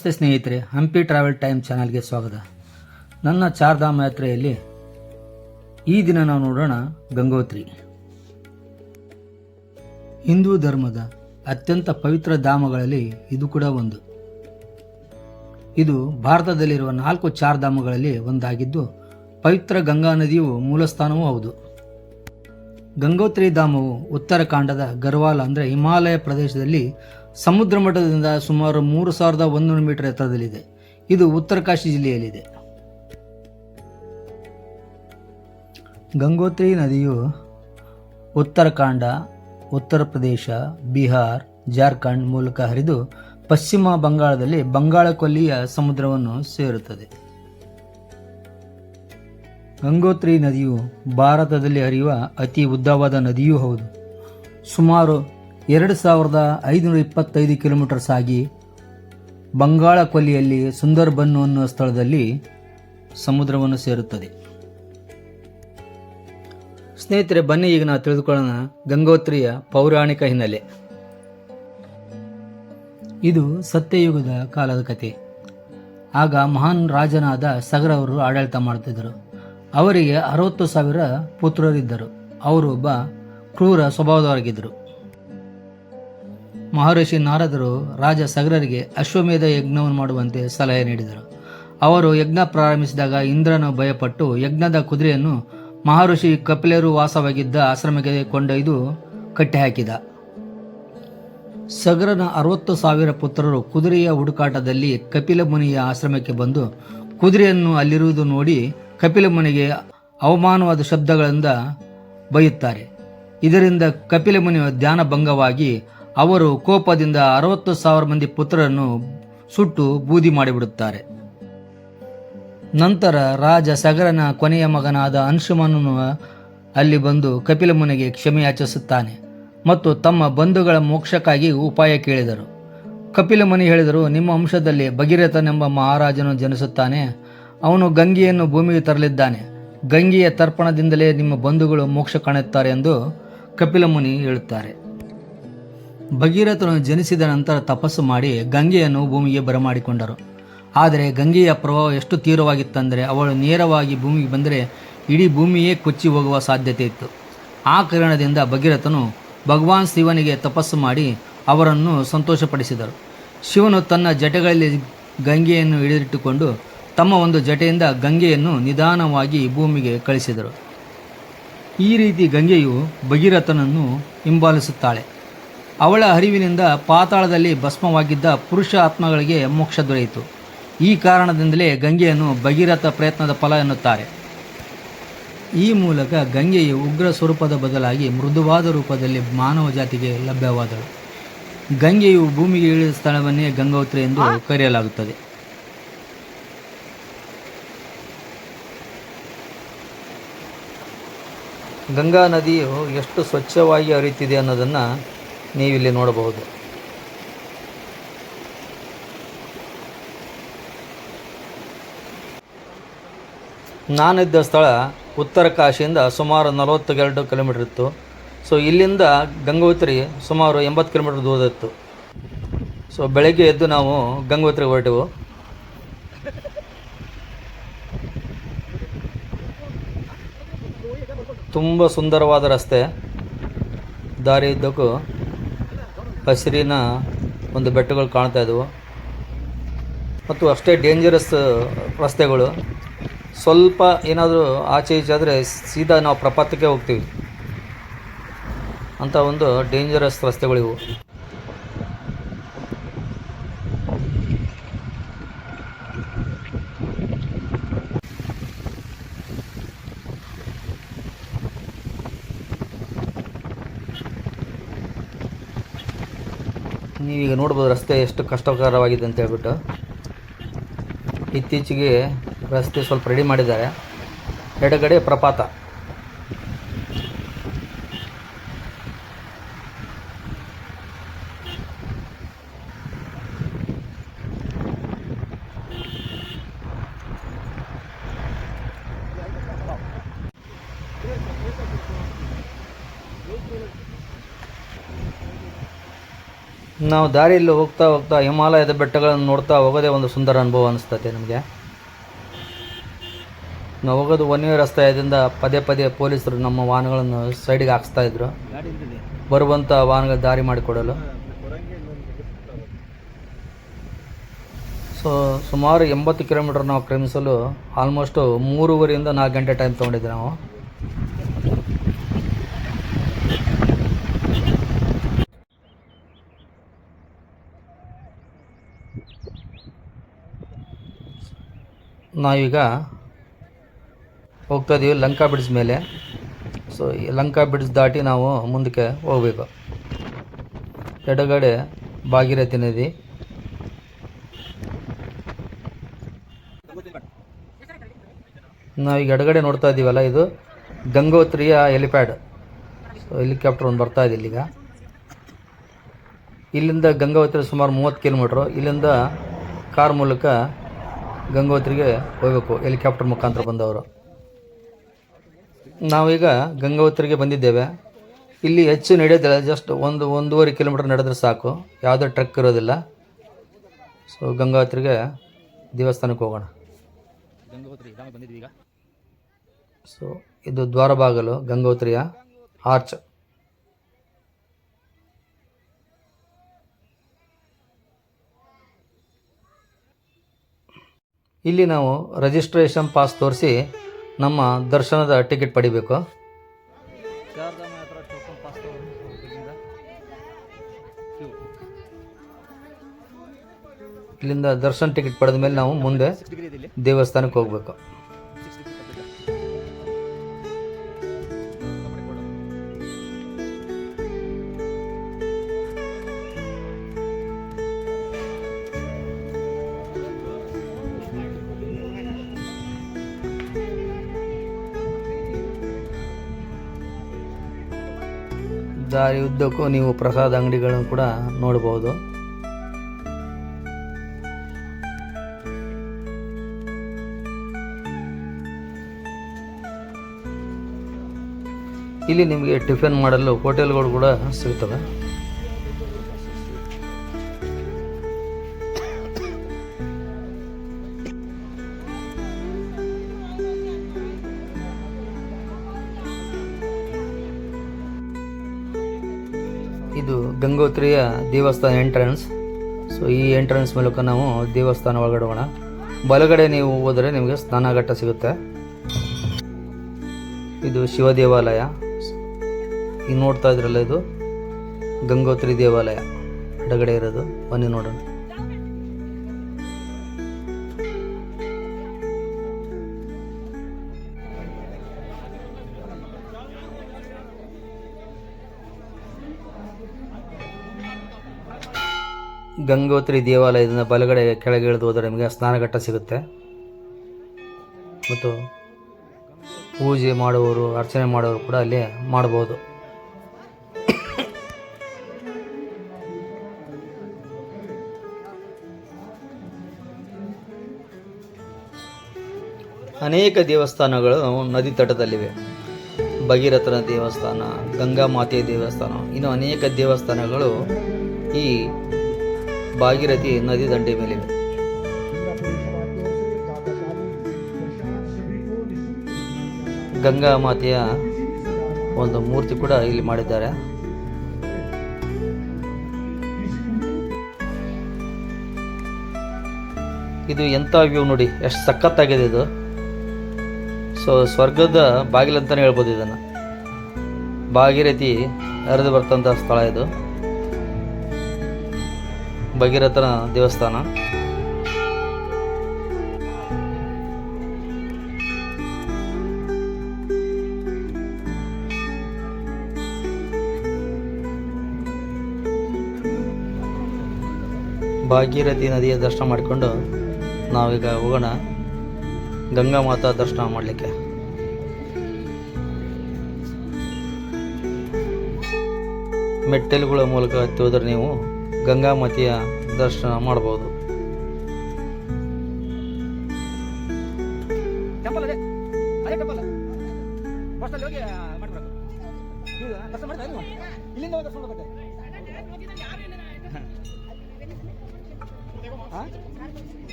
ನಮಸ್ತೆ ಸ್ನೇಹಿತರೆ, Hampi travel time ಚಾನಲ್ಗೆ ಸ್ವಾಗತ. ನನ್ನ ಚಾರ್ಧಾಮ ಯಾತ್ರೆಯಲ್ಲಿ ಈ ದಿನ ನಾವು ನೋಡೋಣ ಗಂಗೋತ್ರಿ. ಹಿಂದೂ ಧರ್ಮದ ಅತ್ಯಂತ ಪವಿತ್ರ ಧಾಮಗಳಲ್ಲಿ ಇದು ಕೂಡ ಒಂದು. ಇದು ಭಾರತದಲ್ಲಿರುವ ನಾಲ್ಕು ಚಾರ್ಧಾಮಗಳಲ್ಲಿ ಒಂದಾಗಿದ್ದು, ಪವಿತ್ರ ಗಂಗಾ ನದಿಯು ಮೂಲಸ್ಥಾನವೂ ಹೌದು. ಗಂಗೋತ್ರಿ ಧಾಮವು ಉತ್ತರಾಖಂಡದ ಗರ್ವಾಲ್ ಅಂದರೆ ಹಿಮಾಲಯ ಪ್ರದೇಶದಲ್ಲಿ ಸಮುದ್ರ ಮಟ್ಟದಿಂದ ಸುಮಾರು ಮೂರು ಸಾವಿರದ ಒಂದೂರು ಮೀಟರ್ ಎತ್ತರದಲ್ಲಿದೆ. ಇದು ಉತ್ತರಕಾಶಿ ಜಿಲ್ಲೆಯಲ್ಲಿದೆ. ಗಂಗೋತ್ರಿ ನದಿಯು ಉತ್ತರಾಖಂಡ, ಉತ್ತರ ಪ್ರದೇಶ, ಬಿಹಾರ್, ಜಾರ್ಖಂಡ್ ಮೂಲಕ ಹರಿದು ಪಶ್ಚಿಮ ಬಂಗಾಳದಲ್ಲಿ ಬಂಗಾಳಕೊಲ್ಲಿಯ ಸಮುದ್ರವನ್ನು ಸೇರುತ್ತದೆ. ಗಂಗೋತ್ರಿ ನದಿಯು ಭಾರತದಲ್ಲಿ ಹರಿಯುವ ಅತಿ ಉದ್ದವಾದ ನದಿಯೂ ಹೌದು. ಸುಮಾರು ಎರಡು ಸಾವಿರದ ಐದುನೂರ ಇಪ್ಪತ್ತೈದು ಕಿಲೋಮೀಟರ್ ಸಾಗಿ ಬಂಗಾಳ ಕೊಲ್ಲಿಯಲ್ಲಿ ಸುಂದರ್ಬನ್ ಅನ್ನುವ ಸ್ಥಳದಲ್ಲಿ ಸಮುದ್ರವನ್ನು ಸೇರುತ್ತದೆ. ಸ್ನೇಹಿತರೆ, ಬನ್ನಿ, ಈಗ ನಾವು ತಿಳಿದುಕೊಳ್ಳೋಣ ಗಂಗೋತ್ರಿಯ ಪೌರಾಣಿಕ ಹಿನ್ನೆಲೆ. ಇದು ಸತ್ಯಯುಗದ ಕಾಲದ ಕತೆ ಆಗ ಮಹಾನ್ ರಾಜನಾದ ಸಗರ ಅವರು ಆಡಳಿತ ಮಾಡುತ್ತಿದ್ದರು. ಅವರಿಗೆ ಅರವತ್ತು ಸಾವಿರ ಪುತ್ರರಿದ್ದರು. ಅವರು ಒಬ್ಬ ಕ್ರೂರ ಸ್ವಭಾವದವರಾಗಿದ್ದರು. ಮಹರ್ಷಿ ನಾರದರು ರಾಜ ಸಗರರಿಗೆ ಅಶ್ವಮೇಧ ಯಜ್ಞವನ್ನು ಮಾಡುವಂತೆ ಸಲಹೆ ನೀಡಿದರು. ಅವರು ಯಜ್ಞ ಪ್ರಾರಂಭಿಸಿದಾಗ ಇಂದ್ರನು ಭಯಪಟ್ಟು ಯಜ್ಞದ ಕುದುರೆಯನ್ನು ಮಹರ್ಷಿ ಕಪಿಲರು ವಾಸವಾಗಿದ್ದ ಆಶ್ರಮಕ್ಕೆ ಕೊಂಡೊಯ್ದು ಕಟ್ಟಿಹಾಕಿದ. ಸಗರನ ಅರವತ್ತು ಸಾವಿರ ಪುತ್ರರು ಕುದುರೆಯ ಹುಡುಕಾಟದಲ್ಲಿ ಕಪಿಲ ಮುನಿಯ ಆಶ್ರಮಕ್ಕೆ ಬಂದು ಕುದುರೆಯನ್ನು ಅಲ್ಲಿರುವುದು ನೋಡಿ ಕಪಿಲ ಮುನಿಗೆ ಅವಮಾನವಾದ ಶಬ್ದಗಳಿಂದ ಬೈಯುತ್ತಾರೆ. ಇದರಿಂದ ಕಪಿಲ ಮುನಿಯ ಧ್ಯಾನ ಭಂಗವಾಗಿ ಅವರು ಕೋಪದಿಂದ ಅರವತ್ತು ಸಾವಿರ ಮಂದಿ ಪುತ್ರರನ್ನು ಸುಟ್ಟು ಬೂದಿ ಮಾಡಿಬಿಡುತ್ತಾರೆ. ನಂತರ ರಾಜ ಸಗರನ ಕೊನೆಯ ಮಗನಾದ ಅಂಶುಮನನು ಅಲ್ಲಿ ಬಂದು ಕಪಿಲ ಮುನಿಗೆ ಕ್ಷಮೆಯಾಚಿಸುತ್ತಾನೆ ಮತ್ತು ತಮ್ಮ ಬಂಧುಗಳ ಮೋಕ್ಷಕ್ಕಾಗಿ ಉಪಾಯ ಕೇಳಿದರು. ಕಪಿಲ ಮುನಿ ಹೇಳಿದರು, ನಿಮ್ಮ ಅಂಶದಲ್ಲಿ ಭಗೀರಥನೆಂಬ ಮಹಾರಾಜನು ಜನಿಸುತ್ತಾನೆ. ಅವನು ಗಂಗೆಯನ್ನು ಭೂಮಿಗೆ ತರಲಿದ್ದಾನೆ. ಗಂಗೆಯ ತರ್ಪಣದಿಂದಲೇ ನಿಮ್ಮ ಬಂಧುಗಳು ಮೋಕ್ಷ ಕಾಣುತ್ತಾರೆ ಎಂದು ಕಪಿಲ ಮುನಿ ಹೇಳುತ್ತಾರೆ. ಭಗೀರಥನು ಜನಿಸಿದ ನಂತರ ತಪಸ್ಸು ಮಾಡಿ ಗಂಗೆಯನ್ನು ಭೂಮಿಗೆ ಬರಮಾಡಿಕೊಂಡರು. ಆದರೆ ಗಂಗೆಯ ಪ್ರಭಾವ ಎಷ್ಟು ತೀವ್ರವಾಗಿತ್ತಂದರೆ ಅವಳು ನೇರವಾಗಿ ಭೂಮಿಗೆ ಬಂದರೆ ಇಡೀ ಭೂಮಿಯೇ ಕೊಚ್ಚಿ ಹೋಗುವ ಸಾಧ್ಯತೆ ಇತ್ತು. ಆ ಕಾರಣದಿಂದ ಭಗೀರಥನು ಭಗವಾನ್ ಶಿವನಿಗೆ ತಪಸ್ಸು ಮಾಡಿ ಅವರನ್ನು ಸಂತೋಷಪಡಿಸಿದರು. ಶಿವನು ತನ್ನ ಜಟೆಗಳಲ್ಲಿ ಗಂಗೆಯನ್ನು ಹಿಡಿದಿಟ್ಟುಕೊಂಡು ತಮ್ಮ ಒಂದು ಜಟೆಯಿಂದ ಗಂಗೆಯನ್ನು ನಿಧಾನವಾಗಿ ಭೂಮಿಗೆ ಕಳಿಸಿದರು. ಈ ರೀತಿ ಗಂಗೆಯು ಭಗೀರಥನನ್ನು ಹಿಂಬಾಲಿಸುತ್ತಾಳೆ. ಅವಳ ಅರಿವಿನಿಂದ ಪಾತಾಳದಲ್ಲಿ ಭಸ್ಮವಾಗಿದ್ದ ಪುರುಷ ಆತ್ಮಗಳಿಗೆ ಮೋಕ್ಷ ದೊರೆಯಿತು. ಈ ಕಾರಣದಿಂದಲೇ ಗಂಗೆಯನ್ನು ಭಗೀರಥ ಪ್ರಯತ್ನದ ಫಲ ಎನ್ನುತ್ತಾರೆ. ಈ ಮೂಲಕ ಗಂಗೆಯು ಉಗ್ರ ಸ್ವರೂಪದ ಬದಲಾಗಿ ಮೃದುವಾದ ರೂಪದಲ್ಲಿ ಮಾನವ ಜಾತಿಗೆ ಲಭ್ಯವಾದಳು. ಗಂಗೆಯು ಭೂಮಿಗೆ ಇಳಿದ ಸ್ಥಳವನ್ನೇ ಗಂಗೋತ್ರಿ ಎಂದು ಕರೆಯಲಾಗುತ್ತದೆ. ಗಂಗಾ ನದಿಯು ಎಷ್ಟು ಸ್ವಚ್ಛವಾಗಿ ಹರಿಯುತ್ತಿದೆ ಅನ್ನೋದನ್ನು ನೀವಿಲ್ಲಿ ನೋಡಬಹುದು. ನಾನಿದ್ದ ಸ್ಥಳ ಉತ್ತರ ಕಾಶಿಯಿಂದ ಸುಮಾರು ನಲವತ್ತೆರಡು ಕಿಲೋಮೀಟರ್ ಇತ್ತು. ಸೊ ಇಲ್ಲಿಂದ ಗಂಗೋತ್ರಿ ಸುಮಾರು ಎಂಬತ್ತು ಕಿಲೋಮೀಟರ್ ದೂರ ಇತ್ತು. ಸೊ ಬೆಳಗ್ಗೆ ಎದ್ದು ನಾವು ಗಂಗೋತ್ರಿ ಹೊರಟೆವು. ತುಂಬ ಸುಂದರವಾದ ರಸ್ತೆ. ದಾರಿ ಇದ್ದಕ್ಕೂ ಹಸಿರಿನ ಒಂದು ಬೆಟ್ಟಗಳು ಕಾಣ್ತಾ ಇದ್ದವು ಮತ್ತು ಅಷ್ಟೇ ಡೇಂಜರಸ್ ರಸ್ತೆಗಳು. ಸ್ವಲ್ಪ ಏನಾದರೂ ಆಚೆ ಈಚೆ ಆದರೆ ಸೀದಾ ನಾವು ಪ್ರಪಾತಕ್ಕೆ ಹೋಗ್ತೀವಿ. ಅಂಥ ಒಂದು ಡೇಂಜರಸ್ ರಸ್ತೆಗಳಿವು. ನೀವೀಗ ನೋಡ್ಬೋದು ರಸ್ತೆ ಎಷ್ಟು ಕಷ್ಟಕರವಾಗಿದೆ ಅಂತ ಹೇಳ್ಬಿಟ್ಟು ಇತ್ತೀಚೆಗೆ ರಸ್ತೆ ಸ್ವಲ್ಪ ರೆಡಿ ಮಾಡಿದ್ದಾರೆ ಎಡಗಡೆ ಪ್ರಪಾತ Thank you. ನಾವು ದಾರಿಯಲ್ಲಿ ಹೋಗ್ತಾ ಹೋಗ್ತಾ ಹಿಮಾಲಯದ ಬೆಟ್ಟಗಳನ್ನು ನೋಡ್ತಾ ಹೋಗೋದೇ ಒಂದು ಸುಂದರ ಅನುಭವ ಅನಿಸ್ತದೆ ನಮಗೆ. ನಾವು ಹೋಗೋದು ಒನ್ ವೇ ರಸ್ತೆಯಿಂದ ಪದೇ ಪದೇ ಪೊಲೀಸರು ನಮ್ಮ ವಾಹನಗಳನ್ನು ಸೈಡಿಗೆ ಹಾಕ್ಸ್ತಾ ಇದ್ರು. ಬರುವಂಥ ವಾಹನಗಳ ದಾರಿ ಮಾಡಿಕೊಡಲು. ಸೊ, ಸುಮಾರು ಎಂಬತ್ತು ಕಿಲೋಮೀಟರ್ ನಾವು ಕ್ರಮಿಸಲು ಆಲ್ಮೋಸ್ಟು ಮೂರುವರೆಯಿಂದ ನಾಲ್ಕು ಗಂಟೆ ಟೈಮ್ ತೊಗೊಂಡಿದ್ದೆ ನಾವು. ನಾವೀಗ ಹೋಗ್ತಾ ಇದೀವಿ ಲಂಕಾ ಬ್ರಿಡ್ಜ್ ಮೇಲೆ. ಸೊ ಈ ಲಂಕಾ ಬ್ರಿಡ್ಜ್ ದಾಟಿ ನಾವು ಮುಂದಕ್ಕೆ ಹೋಗಬೇಕು. ಎಡಗಡೆ ಭಾಗೀರಥಿ ನದಿ ನಾವೀಗ ಎಡಗಡೆ ನೋಡ್ತಾ ಇದ್ದೀವಲ್ಲ ಇದು ಗಂಗೋತ್ರಿಯ ಹೆಲಿಪ್ಯಾಡ್ ಸೊ ಹೆಲಿಕಾಪ್ಟರ್ ಒಂದು ಬರ್ತಾ ಇದೆ ಇಲ್ಲಿಗ. ಇಲ್ಲಿಂದ ಗಂಗೋತ್ರಿ ಸುಮಾರು ಮೂವತ್ತು ಕಿಲೋಮೀಟ್ರು ಇಲ್ಲಿಂದ ಕಾರ್ ಮೂಲಕ ಗಂಗೋತ್ರಿಗೆ ಹೋಗಬೇಕು. ಹೆಲಿಕಾಪ್ಟರ್ ಮುಖಾಂತರ ಬಂದವರು. ನಾವೀಗ ಗಂಗೋತ್ರಿಗೆ ಬಂದಿದ್ದೇವೆ. ಇಲ್ಲಿ ಹೆಚ್ಚು ನಡೆಯೋದಿಲ್ಲ. ಜಸ್ಟ್ ಒಂದು ಒಂದೂವರೆ ಕಿಲೋಮೀಟರ್ ನಡೆದ್ರೆ ಸಾಕು. ಯಾವುದೇ ಟ್ರಕ್ ಇರೋದಿಲ್ಲ. ಸೊ ಗಂಗೋತ್ರಿಗೆ ದೇವಸ್ಥಾನಕ್ಕೆ ಹೋಗೋಣ. ಸೊ ಇದು ದ್ವಾರಬಾಗಲು ಗಂಗೋತ್ರಿಯ ಆರ್ಚ್ ಇಲ್ಲಿ ನಾವು ರಿಜಿಸ್ಟ್ರೇಷನ್ ಪಾಸ್ ತೋರಿಸಿ ನಮ್ಮ ದರ್ಶನದ ಟಿಕೆಟ್ ಪಡಿಬೇಕು. ಇಲ್ಲಿಂದ ದರ್ಶನ ಟಿಕೆಟ್ ಪಡೆದ ಮೇಲೆ ನಾವು ಮುಂದೆ ದೇವಸ್ಥಾನಕ್ಕೆ ಹೋಗ್ಬೇಕು. ದಾರಿ ಉದ್ದಕ್ಕೂ ನೀವು ಪ್ರಸಾದ ಅಂಗಡಿಗಳನ್ನು ಕೂಡ ನೋಡಬಹುದು. ಇಲ್ಲಿ ನಿಮಗೆ ಟಿಫಿನ್ ಮಾಡಲು ಹೋಟೆಲ್ಗಳು ಕೂಡ ಸಿಗ್ತವೆ. ಗಂಗೋತ್ರಿಯ ದೇವಸ್ಥಾನ ಎಂಟ್ರೆನ್ಸ್ ಸೊ ಈ ಎಂಟ್ರೆನ್ಸ್ ಮೂಲಕ ನಾವು ದೇವಸ್ಥಾನ ಒಳಗಡೆ ಹೋಗೋಣ. ಬಲಗಡೆ ನೀವು ಹೋದರೆ ನಿಮಗೆ ಸ್ನಾನಘಟ್ಟ ಸಿಗುತ್ತೆ. ಇದು ಶಿವ ದೇವಾಲಯ. ಈಗ ನೋಡ್ತಾ ಇದ್ರಲ್ಲ ಇದು ಗಂಗೋತ್ರಿ ದೇವಾಲಯ. ಎಡಗಡೆ ಇರೋದು. ಬನ್ನಿ ನೋಡೋಣ. ಗಂಗೋತ್ರಿ ದೇವಾಲಯದಿಂದ ಬಲಗಡೆ ಕೆಳಗೆ ಇಳಿದು ಹೋದರೆ ನಿಮಗೆ ಸ್ನಾನಘಟ್ಟ ಸಿಗುತ್ತೆ. ಮತ್ತು ಪೂಜೆ ಮಾಡುವವರು, ಅರ್ಚನೆ ಮಾಡುವವರು ಕೂಡ ಅಲ್ಲಿ ಮಾಡ್ಬೋದು. ಅನೇಕ ದೇವಸ್ಥಾನಗಳು ನದಿ ತಟದಲ್ಲಿವೆ. ಭಗೀರಥನ ದೇವಸ್ಥಾನ, ಗಂಗಾ ಮಾತೆಯ ದೇವಸ್ಥಾನ, ಇನ್ನು ಅನೇಕ ದೇವಸ್ಥಾನಗಳು ಈ ಭಾಗೀರಥಿ ನದಿ ದಂಡೆ ಮೇಲಿದೆ. ಗಂಗಾ ಮಾತೆಯ ಒಂದು ಮೂರ್ತಿ ಕೂಡ ಇಲ್ಲಿ ಮಾಡಿದ್ದಾರೆ. ಇದು ಎಂಥ ವ್ಯೂ ನೋಡಿ, ಎಷ್ಟು ಸಖತ್ತಾಗಿದೆ ಇದು. ಸೊ, ಸ್ವರ್ಗದ ಬಾಗಿಲಂತಾನೆ ಹೇಳ್ಬೋದು ಇದನ್ನು. ಭಾಗೀರಥಿ ಹರಿದು ಬರ್ತಂಥ ಸ್ಥಳ ಇದು. ಭಗೀರಥನ ದೇವಸ್ಥಾನ. ಭಾಗೀರಥಿ ನದಿಯ ದರ್ಶನ ಮಾಡಿಕೊಂಡು ನಾವೀಗ ಹೋಗೋಣ. ಗಂಗಾ ಮಾತಾ ದರ್ಶನ ಮಾಡಲಿಕ್ಕೆ. ಮೆಟ್ಟಿಲುಗಳ ಮೂಲಕ ಹತ್ತಿ ನೀವು ಗಂಗಾ ಮಾತೆಯ ದರ್ಶನ ಮಾಡ್ಬೋದು.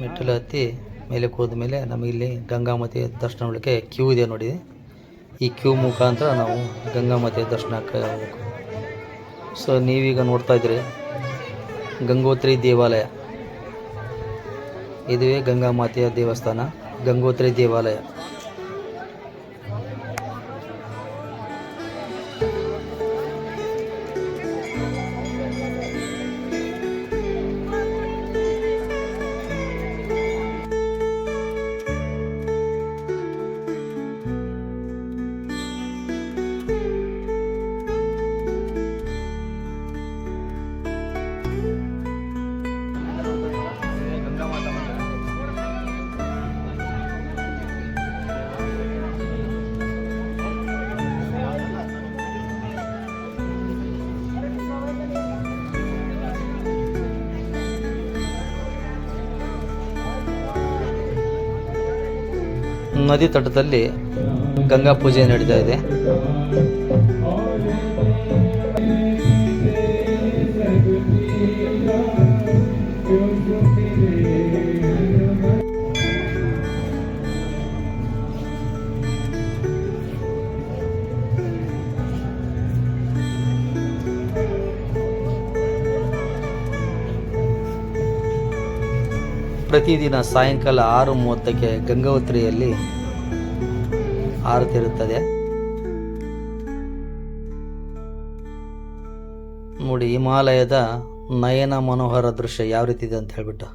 ಮೆಟ್ಟಿಲು ದರ್ಶನ ದರ್ಶನ ಹತ್ತಿ ಮೇಲೆ ಹೋದ ಮೇಲೆ ನಮಗಿಲ್ಲಿ ಗಂಗಾಮತಿ ದರ್ಶನ ಮಾಡಲಿಕ್ಕೆ ಕ್ಯೂ ಇದೆ ನೋಡಿ. ಈ ಕ್ಯೂ ಮುಖಾಂತರ ನಾವು ಗಂಗಾಮತಿಯ ದರ್ಶನಕ್ಕೆ ಹೋಗ್ಬೇಕು. ಸೊ ನೀವೀಗ ನೋಡ್ತಾ ಇದ್ದೀರಿ. ಗಂಗೋತ್ರಿ ದೇವಾಲಯ. ಇದುವೇ ಗಂಗಾಮಾತೆಯ ದೇವಸ್ಥಾನ ಗಂಗೋತ್ರಿ ದೇವಾಲಯ. ನದಿ ತಟದಲ್ಲಿ ಗಂಗಾ ಪೂಜೆ ನಡೀತಾ ಇದೆ. ಪ್ರತಿದಿನ ಸಾಯಂಕಾಲ ಆರು ಮೂವತ್ತಕ್ಕೆ ಗಂಗಾವತ್ರಿಯಲ್ಲಿ ಆರತಿ ಇರುತ್ತದೆ ನೋಡಿ, ಹಿಮಾಲಯದ ನಯನ ಮನೋಹರ ದೃಶ್ಯ ಯಾವ ರೀತಿ ಇದೆ ಅಂತ ಹೇಳ್ಬಿಟ್ಟು.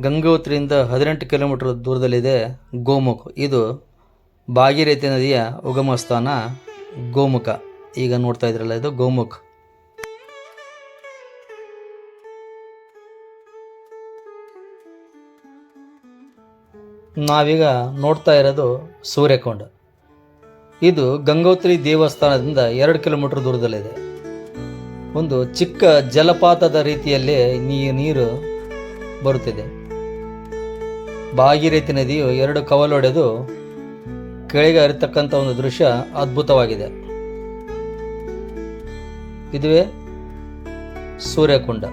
ಗಂಗೋತ್ರಿಯಿಂದ ಹದಿನೆಂಟು ಕಿಲೋಮೀಟರ್ ದೂರದಲ್ಲಿದೆ ಗೋಮುಖ. ಇದು ಭಾಗೀರಥಿ ನದಿಯ ಉಗಮ ಸ್ಥಾನ ಗೋಮುಖ. ಈಗ ನೋಡ್ತಾ ಇದ್ರಲ್ಲ, ಇದು ಗೋಮುಖ್. ನಾವೀಗ ನೋಡ್ತಾ ಇರೋದು ಸೂರ್ಯಕೊಂಡ. ಇದು ಗಂಗೋತ್ರಿ ದೇವಸ್ಥಾನದಿಂದ ಎರಡು ಕಿಲೋಮೀಟರ್ ದೂರದಲ್ಲಿದೆ. ಒಂದು ಚಿಕ್ಕ ಜಲಪಾತದ ರೀತಿಯಲ್ಲಿ ನೀ, ನೀರು ಬರುತ್ತಿದೆ. ಭಾಗೀರಥಿ ನದಿಯು ಎರಡು ಕವಲೊಡೆದು ಕೆಳಗೆ ಹರಿತಕ್ಕಂಥ ಒಂದು ದೃಶ್ಯ ಅದ್ಭುತವಾಗಿದೆ. ಇದುವೇ ಸೂರ್ಯಕುಂಡ.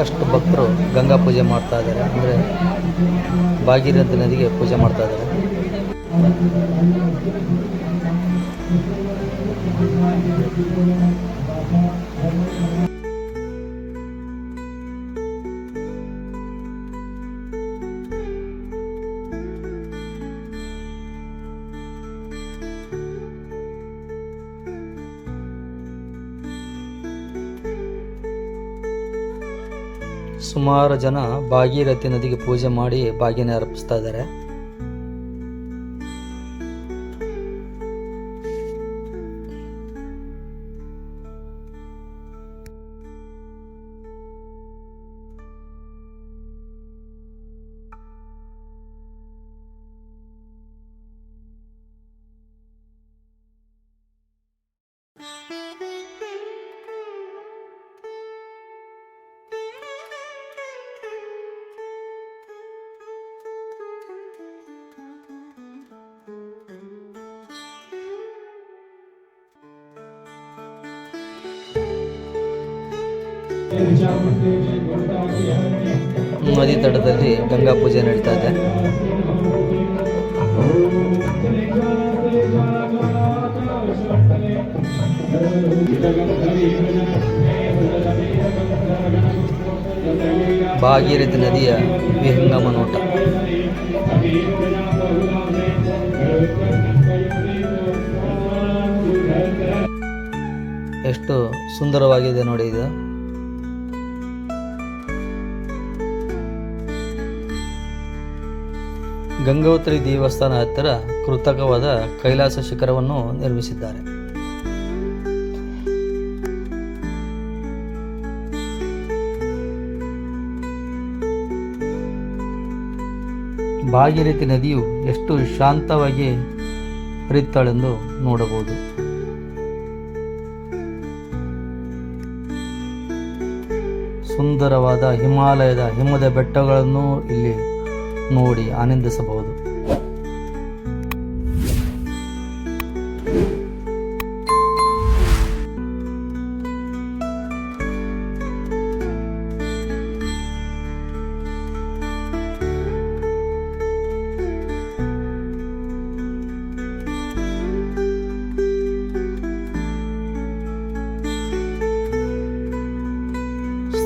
ಸಾಕಷ್ಟು ಭಕ್ತರು ಗಂಗಾ ಪೂಜೆ ಮಾಡ್ತಾ ಇದ್ದಾರೆ. ಅಂದರೆ ಭಾಗೀರಥ ನದಿಗೆ ಪೂಜೆ ಮಾಡ್ತಾ ಇದ್ದಾರೆ. ಸುಮಾರು ಜನ ಭಾಗೀರಥಿ ನದಿಗೆ ಪೂಜೆ ಮಾಡಿ ಬಾಗಿನ ಅರ್ಪಿಸ್ತಾ ಇದ್ದಾರೆ. ನದಿ ತಟದಲ್ಲಿ ಗಂಗಾ ಪೂಜೆ ನಡೀತಾ ಇದೆ. ಭಾಗೀರಥಿ ನದಿಯ ವಿಹಂಗಮ ನೋಟ. ಎಷ್ಟು ಸುಂದರವಾಗಿದೆ ನೋಡಿ ಇದು. ಗಂಗೋತ್ರಿ ದೇವಸ್ಥಾನ ಹತ್ತಿರ ಕೃತಕವಾದ ಕೈಲಾಸ ಶಿಖರವನ್ನು ನಿರ್ಮಿಸಿದ್ದಾರೆ. ಭಾಗೀರಥಿ ನದಿಯು ಎಷ್ಟು ಶಾಂತವಾಗಿ ಹರಿಯುತ್ತಾಳೆಂದು ನೋಡಬಹುದು. ಸುಂದರವಾದ ಹಿಮಾಲಯದ ಹಿಮದ ಬೆಟ್ಟಗಳನ್ನು ಇಲ್ಲಿ ನೋಡಿ ಆನಂದಿಸಬಹುದು.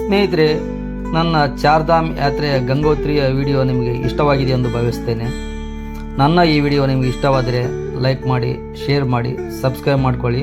ಸ್ನೇಹಿತರೆ ನನ್ನ ಚಾರ್ಧಾಮ್ ಯಾತ್ರೆಯ ಗಂಗೋತ್ರಿಯ ವಿಡಿಯೋ ನಿಮಗೆ ಇಷ್ಟವಾಗಿದೆ ಎಂದು ಭಾವಿಸ್ತೇನೆ. ನನ್ನ ಈ ವಿಡಿಯೋ ನಿಮಗೆ ಇಷ್ಟವಾದರೆ ಲೈಕ್ ಮಾಡಿ, ಶೇರ್ ಮಾಡಿ, ಸಬ್ಸ್ಕ್ರೈಬ್ ಮಾಡ್ಕೊಳ್ಳಿ.